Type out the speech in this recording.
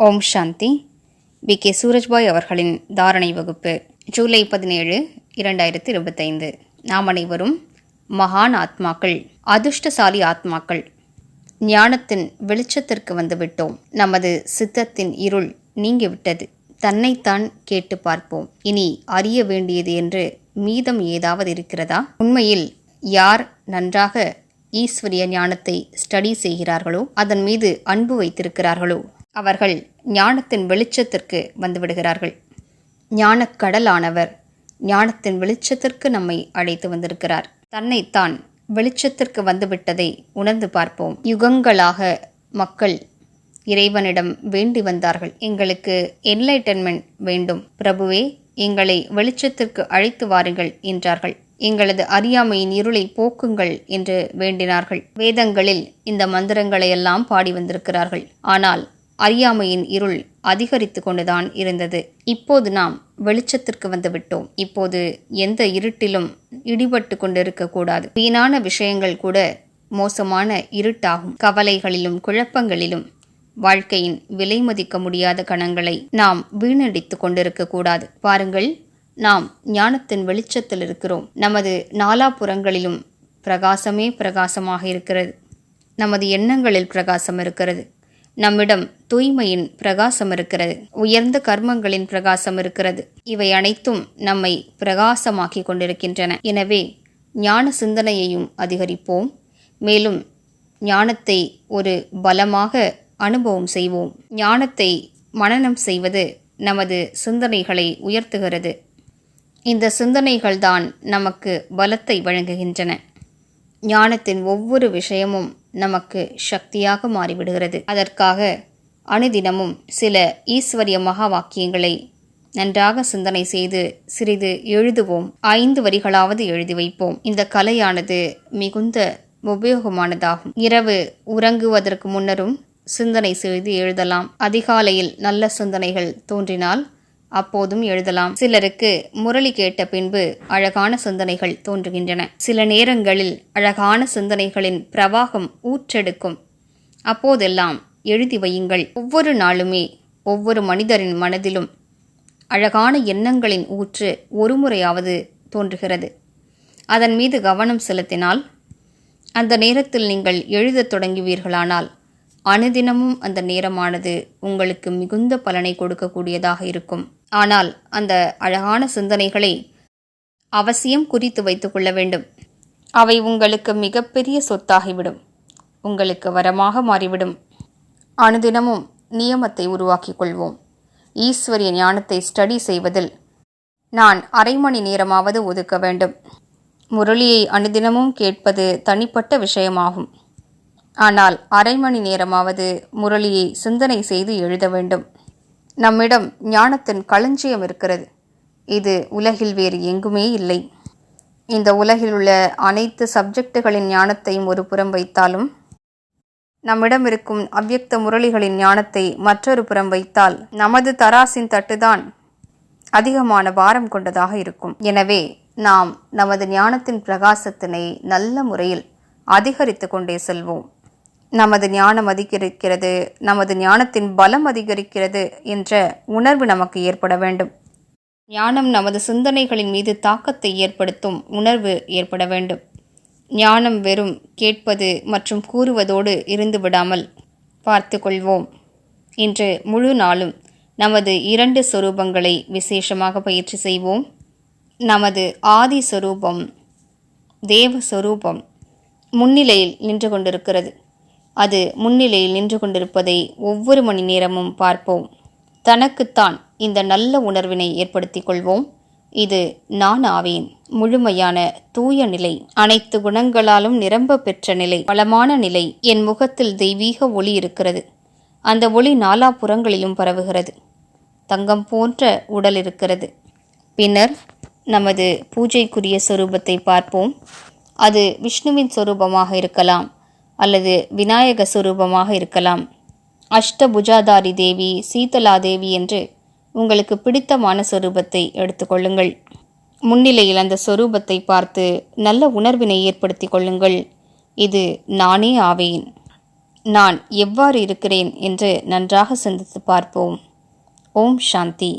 Om Shanti. We. K. Surajbhai அவர்களின் தாரணை வகுப்பு ஜூலை பதினேழு இரண்டாயிரத்தி இருபத்தைந்து. நாம் அனைவரும் மகான் ஆத்மாக்கள் அதிர்ஷ்டசாலி ஆத்மாக்கள். ஞானத்தின் வெளிச்சத்திற்கு வந்துவிட்டோம். நமது சித்தத்தின் இருள் நீங்கிவிட்டது. தன்னைத்தான் கேட்டு பார்ப்போம். இனி அறிய வேண்டியது என்று மீதம் ஏதாவது இருக்கிறதா? உண்மையில் யார் நன்றாக ஈஸ்வரிய ஞானத்தை ஸ்டடி செய்கிறார்களோ அதன் மீது அன்பு வைத்திருக்கிறார்களோ அவர்கள் ஞானத்தின் வெளிச்சத்திற்கு வந்துவிடுகிறார்கள். ஞானக்கடலானவர் ஞானத்தின் வெளிச்சத்திற்கு நம்மை அழைத்து வந்திருக்கிறார். தன்னைத்தான் வெளிச்சத்திற்கு வந்துவிட்டதை உணர்ந்து பார்ப்போம். யுகங்களாக மக்கள் இறைவனிடம் வேண்டி வந்தார்கள். எங்களுக்கு என்லைட்டன்மெண்ட் வேண்டும். பிரபுவே எங்களை வெளிச்சத்திற்கு அழைத்து வாருங்கள் என்றார்கள். எங்களது அறியாமையின் இருளை போக்குங்கள் என்று வேண்டினார்கள். வேதங்களில் இந்த மந்திரங்களையெல்லாம் பாடி வந்திருக்கிறார்கள். ஆனால் அறியாமையின் இருள் அதிகரித்து கொண்டுதான் இருந்தது. இப்போது நாம் வெளிச்சத்திற்கு வந்துவிட்டோம். இப்போது எந்த இருட்டிலும் இடிபட்டு கொண்டிருக்க கூடாது. வீணான விஷயங்கள் கூட மோசமான இருட்டாகும். கவலைகளிலும் குழப்பங்களிலும் வாழ்க்கையின் விலை மதிக்க முடியாத கணங்களை நாம் வீணடித்து கொண்டிருக்க கூடாது. பாருங்கள் நாம் ஞானத்தின் வெளிச்சத்தில் இருக்கிறோம். நமது நாலாபுறங்களிலும் பிரகாசமே பிரகாசமாக இருக்கிறது. நமது எண்ணங்களில் பிரகாசம் இருக்கிறது. நம்மிடம் தூய்மையின் பிரகாசம் இருக்கிறது. உயர்ந்த கர்மங்களின் பிரகாசம் இருக்கிறது. இவை அனைத்தும் நம்மை பிரகாசமாக்கி கொண்டிருக்கின்றன. எனவே ஞான சிந்தனையையும் அதிகரிப்போம். மேலும் ஞானத்தை ஒரு பலமாக அனுபவம் செய்வோம். ஞானத்தை மனனம் செய்வது நமது சிந்தனைகளை உயர்த்துகிறது. இந்த சிந்தனைகள்தான் நமக்கு பலத்தை வழங்குகின்றன. ஞானத்தின் ஒவ்வொரு விஷயமும் நமக்கு சக்தியாக மாறிவிடுகிறது. அதற்காக அனுதினமும் சில ஈஸ்வரிய மகா வாக்கியங்களை நன்றாக சிந்தனை செய்து சிறிது எழுதுவோம். ஐந்து வரிகளாவது எழுதி வைப்போம். இந்த கலையானது மிகுந்த உபயோகமானதாகும். இரவு உறங்குவதற்கு முன்னரும் சிந்தனை செய்து எழுதலாம். அதிகாலையில் நல்ல சிந்தனைகள் தோன்றினால் அப்போதும் எழுதலாம். சிலருக்கு முரளி கேட்ட பின்பு அழகான சிந்தனைகள் தோன்றுகின்றன. சில நேரங்களில் அழகான சிந்தனைகளின் பிரவாகம் ஊற்றெடுக்கும். அப்போதெல்லாம் எழுதி வையுங்கள். ஒவ்வொரு நாளுமே ஒவ்வொரு மனிதரின் மனதிலும் அழகான எண்ணங்களின் ஊற்று ஒருமுறையாவது தோன்றுகிறது. அதன் மீது கவனம் செலுத்தினால் அந்த நேரத்தில் நீங்கள் எழுதத் தொடங்குவீர்களானால் அனுதினமும் அந்த நேரமானது உங்களுக்கு மிகுந்த பலனை கொடுக்கக்கூடியதாக இருக்கும். ஆனால் அந்த அழகான சிந்தனைகளை அவசியம் குறித்து வைத்துக் கொள்ள வேண்டும். அவை உங்களுக்கு மிகப்பெரிய சொத்தாகிவிடும். உங்களுக்கு வரமாக மாறிவிடும். அனுதினமும் நியமத்தை உருவாக்கிக் கொள்வோம். ஈஸ்வரிய ஞானத்தை ஸ்டடி செய்வதில் நான் அரை மணி நேரமாவது ஒதுக்க வேண்டும். முரளியை அனுதினமும் கேட்பது தனிப்பட்ட விஷயமாகும். ஆனால் அரை மணி நேரமாவது முரளியை சிந்தனை செய்து எழுத வேண்டும். நம்மிடம் ஞானத்தின் களஞ்சியம் இருக்கிறது. இது உலகில் வேறு எங்குமே இல்லை. இந்த உலகில் உள்ள அனைத்து சப்ஜெக்டுகளின் ஞானத்தையும் ஒரு புறம் வைத்தாலும் நம்மிடம் இருக்கும் அவ்வியக்த முரளிகளின் ஞானத்தை மற்றொரு புறம் வைத்தால் நமது தராசின் தட்டுதான் அதிகமான பாரம் கொண்டதாக இருக்கும். எனவே நாம் நமது ஞானத்தின் பிரகாசத்தினை நல்ல முறையில் அதிகரித்து கொண்டே செல்வோம். நமது ஞானம் அதிகரிக்கிறது நமது ஞானத்தின் பலம் அதிகரிக்கிறது என்ற உணர்வு நமக்கு ஏற்பட வேண்டும். ஞானம் நமது சிந்தனைகளின் மீது தாக்கத்தை ஏற்படுத்தும் உணர்வு ஏற்பட வேண்டும். ஞானம் வெறும் கேட்பது மற்றும் கூறுவதோடு இருந்து விடாமல் பார்த்து கொள்வோம். இன்று முழு நாளும் நமது இரண்டு சொரூபங்களை விசேஷமாக பயிற்சி செய்வோம். நமது ஆதி சொரூபம் தேவ சொரூபம் முன்னிலையில் நின்று கொண்டிருக்கிறது. அது முன்னிலையில் நின்று கொண்டிருப்பதை ஒவ்வொரு மணி நேரமும் பார்ப்போம். தனக்குத்தான் இந்த நல்ல உணர்வினை ஏற்படுத்திக் கொள்வோம். இது நான் ஆவேன். முழுமையான தூய நிலை. அனைத்து குணங்களாலும் நிரம்ப பெற்ற நிலை. வளமான நிலை. என் முகத்தில் தெய்வீக ஒளி இருக்கிறது. அந்த ஒளி நாலா புறங்களிலும் பரவுகிறது. தங்கம் போன்ற உடல் இருக்கிறது. பின்னர் நமது பூஜைக்குரிய சொரூபத்தை பார்ப்போம். அது விஷ்ணுவின் சொரூபமாக இருக்கலாம். அல்லது விநாயக சுரூபமாக இருக்கலாம். அஷ்டபுஜாதாரி தேவி சீதலா தேவி என்று உங்களுக்கு பிடித்தமான சொரூபத்தை எடுத்துக்கொள்ளுங்கள் முன்னிலையில் அந்த சொரூபத்தை பார்த்து நல்ல உணர்வினை ஏற்படுத்தி கொள்ளுங்கள். இது நானே ஆவேன். நான் எவ்வாறு இருக்கிறேன் என்று நன்றாக சிந்தித்து பார்ப்போம். ஓம் சாந்தி.